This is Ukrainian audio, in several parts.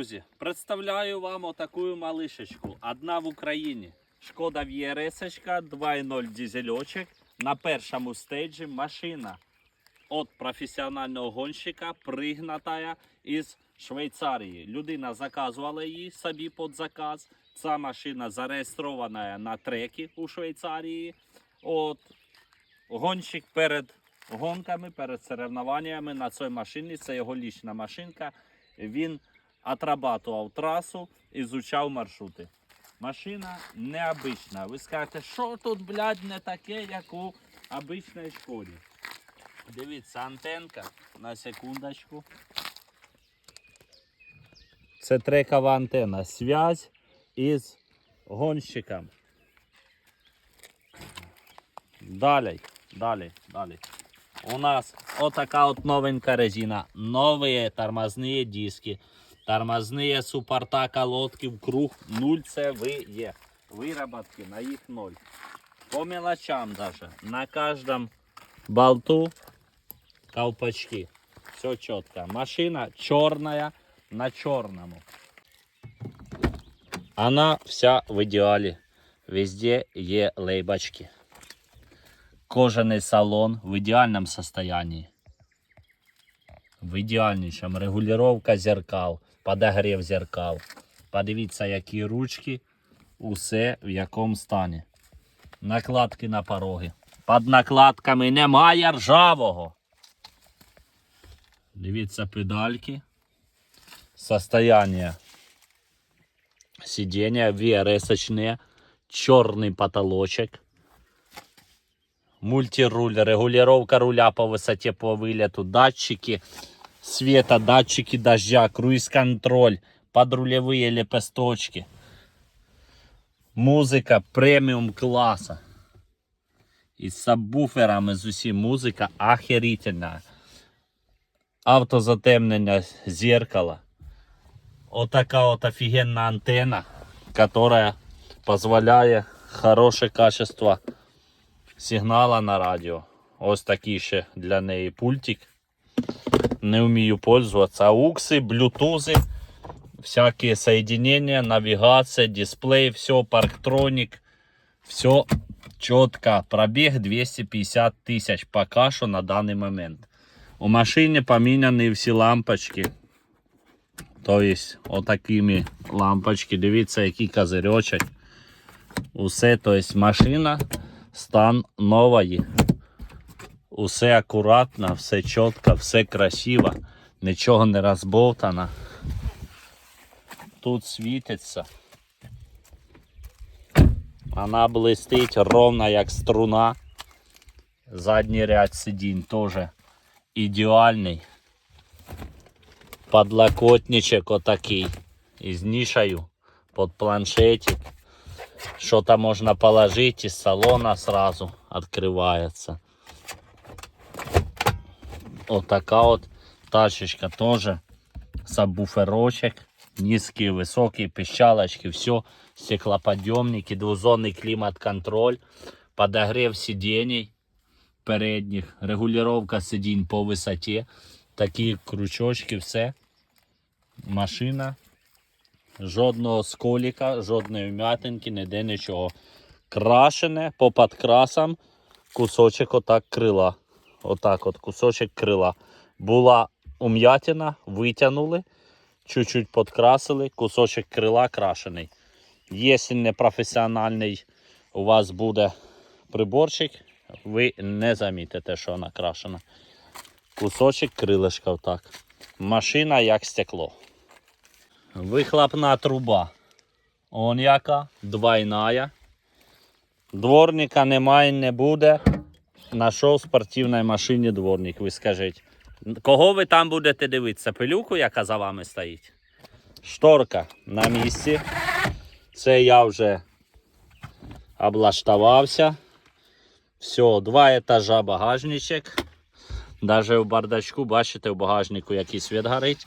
Друзі, представляю вам отаку малишечку. Одна в Україні. Шкода VRS 2.0 дизельочок. На першому стейджі машина від професіонального гонщика, пригнатая із Швейцарії. Людина заказувала її собі під заказ. Ця машина зареєстрована на трекі у Швейцарії. От гонщик перед гонками, перед соревнованнями на цій машині, це його лічна машинка. Він отрабатував трасу, ізучав маршрути. Машина необична. Ви скажете, що тут, блядь, не таке, як у обичній шкоді. Дивіться, антенка на секундочку. Це трекова антенна. Связь із гонщиком. Далі, далі, далі. У нас отака от новенька резина. Новые тормозные диски. Тормозные суппорта колодки в круг 0 ЦВЕ. Выработки на их 0. По мелочам даже. На каждом болту колпачки. Все четко. Машина черная на черному. Она вся в идеале. Везде є лейбочки. Кожаний салон в ідеальному состоянии. В ідеальнішому. Регулювання зеркал, подогрів зеркал. Подивіться, які ручки, усе в якому стані. Накладки на пороги. Під накладками немає ржавого. Дивіться педальки. Состояние сидіння VRS-очне, чорний потолочок. Мультируль, регулировка руля по высоте по вылету, датчики света, датчики дождя, круиз-контроль, подрулевые лепесточки. Музика преміум класа. Із сабвуферами з усім музика охерительна. Автозатемнення зеркала. Отака от офігенна антенна, которая позволяє хороше качество сигнала на радіо. Ось такий ще для неї пультик. Не вмію пользуватися. Аукси, блютузи, всякі соединения, навігація, дисплей, все, парктроник. Все чітко. Пробіг 250 тисяч поки що на даний момент. У машині поміняні всі лампочки. Тобто, отакими лампочки. Дивіться, який козирьочок. Усе, тобто машина стан нової. Усе акуратно, все чітко, все красиво, нічого не розболтано. Тут світиться. Вона блистить ровно як струна. Задній ряд сидінь теж ідеальний. Подлокотничок отакий. Із нішею під планшетик. Что-то можно положить из салона сразу открывается Вот такая вот тачечка тоже. Сабвуферочек. Низкие, высокие, пищалочки. Все. Стеклоподъемники. Двузонный климат-контроль. Подогрев сидений передних. Регулировка сидінь по высоте. Такі крючочки, все. Машина Жодного сколіка, жодної вмятинки, ніде нічого. Крашене по подкрасам кусочок отак крила. Отак от кусочок крила. Була ум'ятина, витягнули, чуть-чуть подкрасили, кусочок крила крашений. Якщо не професіональний у вас буде приборчик, ви не замітите, що вона крашена. Кусочок крилишка отак. Машина як стекло. Вихлопна труба. Он яка, двойная. Дворника немає, не буде. На що в машині дворник, ви скажіть. Кого ви там будете дивитися? Пилюку, яка за вами стоїть? Шторка на місці. Це я вже облаштувався. Все, два етажа багажничок. Даже в бардачку, бачите, в багажнику який світ горить.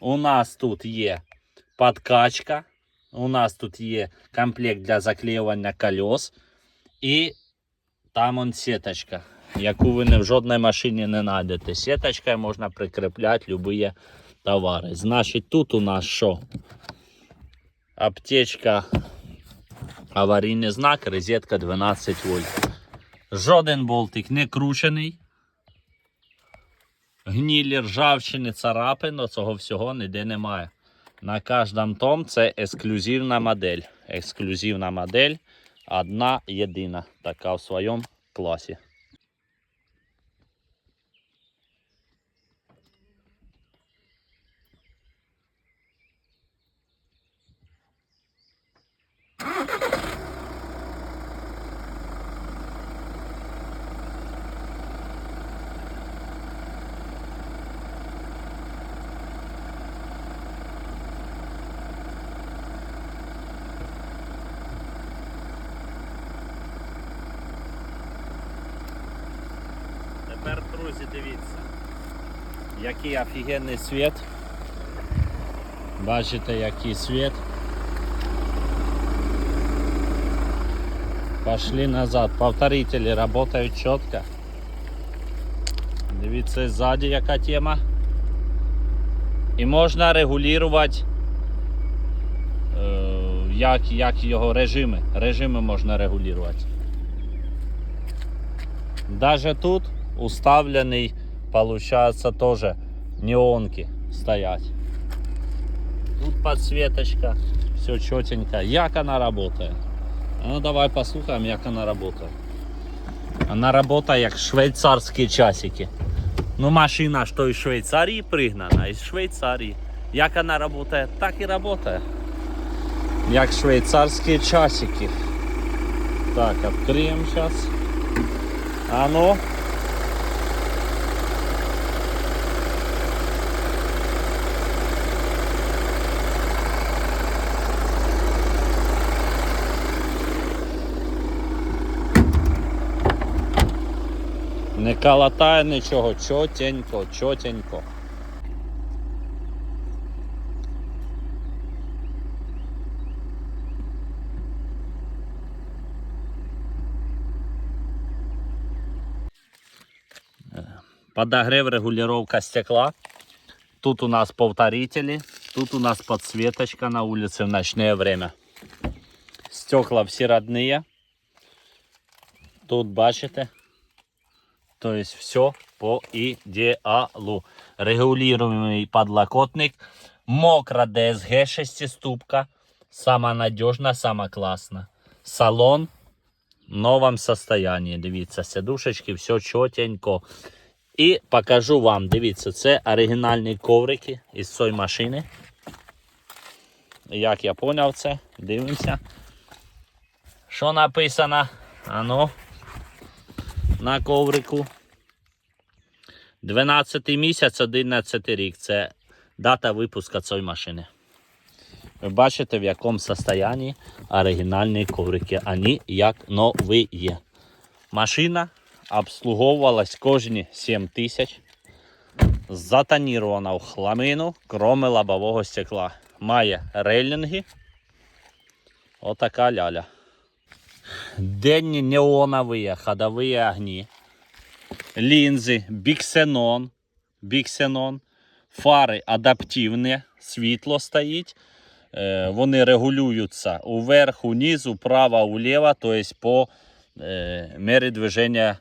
У нас тут є подкачка. У нас тут є комплект для заклеювання колес. І там он сеточка, яку ви не в жодній машині не знайдете. Сеточкою можна прикріпляти будь-які товари. Значить, тут у нас що? Аптечка, аварійний знак, розетка 12 вольт. Жоден болтик не кручений. Гнілі, ржавчини, царапин, цього всього ніде немає. На кожному том це ексклюзивна модель. Ексклюзивна модель, одна єдина, така в своєму класі. Друзі, дивіться, який офігенний світ. Бачите, який світ. Пошли назад. Повторители работают чітко. Дивіться ззаді яка тема. І можна регулювати е, як, як його режими. Режими можна регулювати. Даже тут уставленный, получается, тоже неонки стоять. Тут подсветочка, все четенько. Як она работает? А Ну давай послухаем, як она работает. Она работает як швейцарські часики. Ну машина ж то із Швейцарії пригнана, із Швейцарії. Як вона працює, так і працює. Як швейцарські часики. Так, відкриємо зараз. А ну. Не калатає нічого, чотенько, чотенько. Подогрев, регулировка стекла. Тут у нас повторители. Тут у нас подсветочка на улице в ночное время. Стекла все родные. Тут бачите. То есть все по идеалу. Регулируемый подлокотник. Мокро ДСГ шестиступка. Сама надежна, сама класна. Салон в новом состоянии. Дивіться, сидушечки, все чотенько. І покажу вам, дивіться, це оригінальні коврики із цієї машини. Як я зрозумів це, дивимося. Що написано? Ану, на коврику. 12 місяць, 11 рік. Це дата випуску цієї машини. Ви бачите, в якому стані оригінальні коврики. Вони як нові є. Машина обслуговувалась кожні 7 тисяч. Затонірована в хламину, кроме лобового стекла. Має рейлінги. Отака ляля. Денні неонові ходові огні. Лінзи, біксенон. Біксенон. Фари адаптивні, світло стоїть. Е, Вони регулюються уверх, униз, вправо, вліво, тобто по е, мірі движення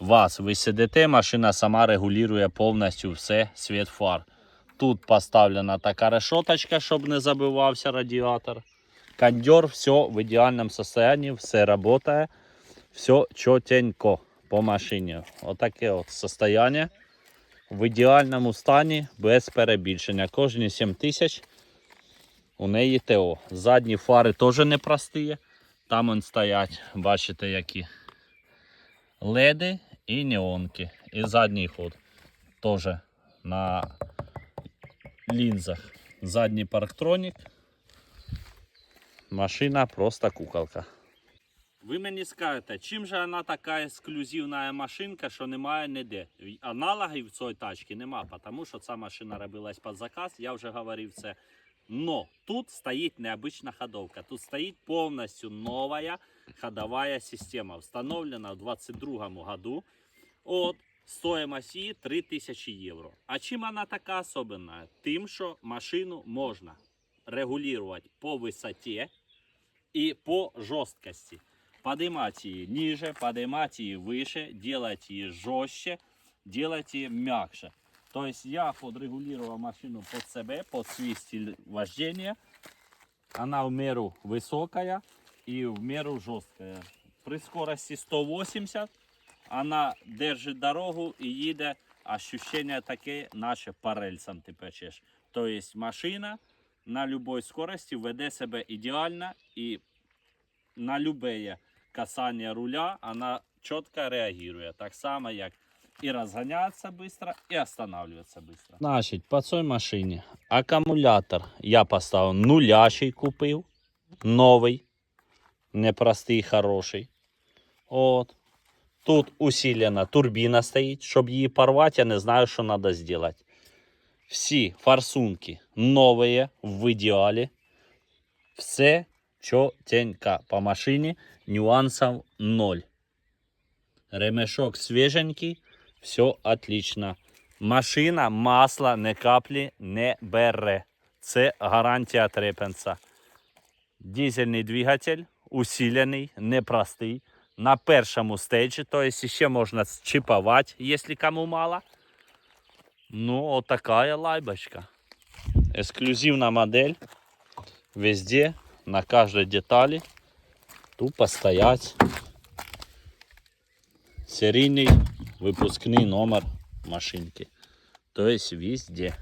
вас. Ви сидите, машина сама регулює повністю все, світ фар. Тут поставлена така решеточка, щоб не забивався радіатор. Кондер, все в ідеальному стані, все працює, все чотенько по машині. Отаке от состояние. В ідеальному стані, без перебільшення. Кожні 7 тисяч у неї ТО. Задні фари теж не прості. Там он стоять, бачите, які леди і неонки. І задній ход теж на лінзах. Задній парктронік. Машина просто куколка. Ви мені скажете, чим же вона така ексклюзивна машинка, що немає ніде? Аналогів цієї тачки нема, тому що ця машина робилась під заказ, я вже говорив це. Но тут стоїть необычна ходовка. Тут стоїть повністю нова ходовая система, встановлена в 22 году. От Стоїмость її 3000 євро. А чим вона така особенна? Тим, що машину можна регулювати по висоті і по жорсткості. Поднимать її ниже, поднимать її выше, делать її жорстче, делать її м'якше. Тобто я подрегулював машину під себе, під свій стиль вождения. Она в меру высокая и в меру жесткая. При скорости 180 она держит дорогу и їде. Ощущение таке, наче по рельсам ти печеш. Тобто машина на любой скорости веде себе ідеально і на любе касання руля вона чітко реагує. Так само, як і розганяться швидко, і останавливаться швидко. Значить, по цій машині акумулятор я поставив нулящий купив, новий, непростий, хороший. От. Тут усилена турбіна стоїть, щоб її порвати, я не знаю, що треба зробити. Всі форсунки нові, в ідеалі. Все чотенько по машині, нюансів ноль. Ремешок свіженький, все отлично. Машина масла не каплі не бере. Це гарантія Трепенса. Дизельний двигатель, усилений, непростий. На першому стейджі, тобто ще можна чиповать, якщо кому мало. Ну, от така лайбочка. Ексклюзивна модель. Везде, на каждой детали. Тупо стоять. Серийный выпускный номер машинки. То есть везде.